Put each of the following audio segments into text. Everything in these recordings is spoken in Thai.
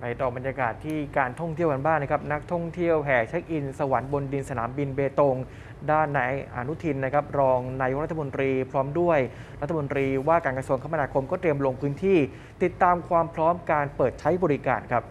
ไปต่อบรรยากาศที่การท่องเที่ยวกันบ้างนะครับ นักท่องเที่ยวแห่เช็คอิน สวรรค์บนดินสนามบินเบตง ด้านนายอนุทินนะครับ รองนายกรัฐมนตรีพร้อมด้วย รัฐมนตรีว่าการกระทรวงคมนาคมก็เตรียมลงพื้นที่ ติดตามความพร้อมการเปิดใช้บริการครับ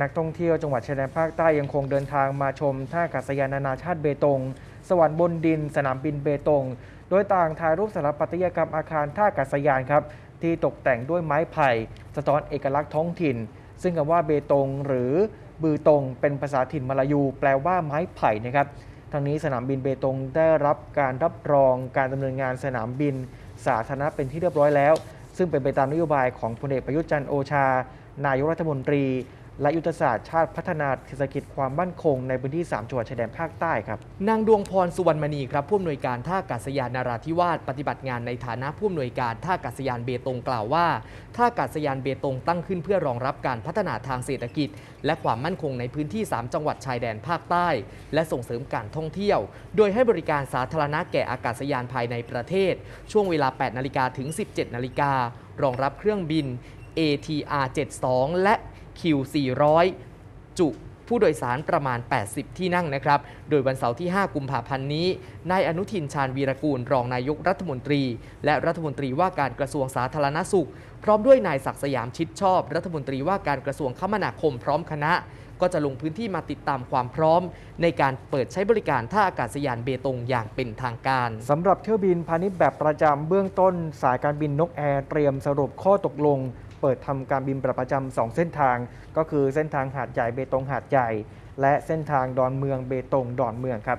นักท่องเที่ยวจังหวัดชายแดนภาคใต้ยังคงเดินทางมาชมท่าอากาศยานนานาชาติเบตง สวรรค์บนดิน สนามบินเบตง โดยต่างถ่ายรูปสถาปัตยกรรมอาคารท่าอากาศยานครับที่ตกแต่งด้วยไม้ไผ่สะท้อนเอกลักษณ์ท้องถิ่น ซึ่งคำว่าเบตงหรือบือตงเป็นภาษาถิ่นมาลายู แปลว่าไม้ไผ่นะครับทางนี้สนามบินเบตงได้รับการรับรองการดำเนินงานสนามบิน สาธารณะเป็นที่เรียบร้อยแล้ว ซึ่งเป็นไปตามนโยบายของพลเอกประยุทธ์จันทร์โอชา นายกรัฐมนตรี และยุทธศาสตร์ชาติพัฒนาเศรษฐกิจความมั่นคงในพื้นที่ 3 จังหวัดชายแดนภาคใต้ครับ นางดวงพรสุวรรณมณีครับผู้อำนวยการท่าอากาศยานนาราธิวาสปฏิบัติงานในฐานะผู้อำนวยการท่าอากาศยานเบตงกล่าวว่า ท่าอากาศยานเบตงตั้งขึ้นเพื่อรองรับการพัฒนาทางเศรษฐกิจ และความมั่นคงในพื้นที่ 3 จังหวัดชายแดนภาคใต้ และส่งเสริมการท่องเที่ยว โดยให้บริการสาธารณะแก่อากาศยานภายในประเทศ ช่วงเวลา 8 นาฬิกาถึง 17 นาฬิการองรับเครื่องบิน ATR 72 และ Q 400จุผู้โดยสารประมาณ 80 ที่นั่งนะครับ โดยวันเสาร์ที่ 5 กุมภาพันธ์นี้ นายอนุทินชาญวีรกูล รองนายกรัฐมนตรี และรัฐมนตรีว่าการกระทรวงสาธารณสุข พร้อมด้วยนายศักดิ์สยามชิดชอบ รัฐมนตรีว่าการกระทรวงคมนาคมพร้อมคณะ ก็จะลงพื้นที่มาติดตามความพร้อม ในการเปิดใช้บริการท่าอากาศยานเบตงอย่างเป็นทางการสำหรับเที่ยวบินพาณิชย์แบบประจำเบื้องต้น สายการบินนกแอร์เตรียมสรุปข้อตกลง เปิดทำการบินประจำสองเส้นทาง ก็คือเส้นทางหาดใหญ่เบตงหาดใหญ่ และเส้นทางดอนเมืองเบตงดอนเมืองครับ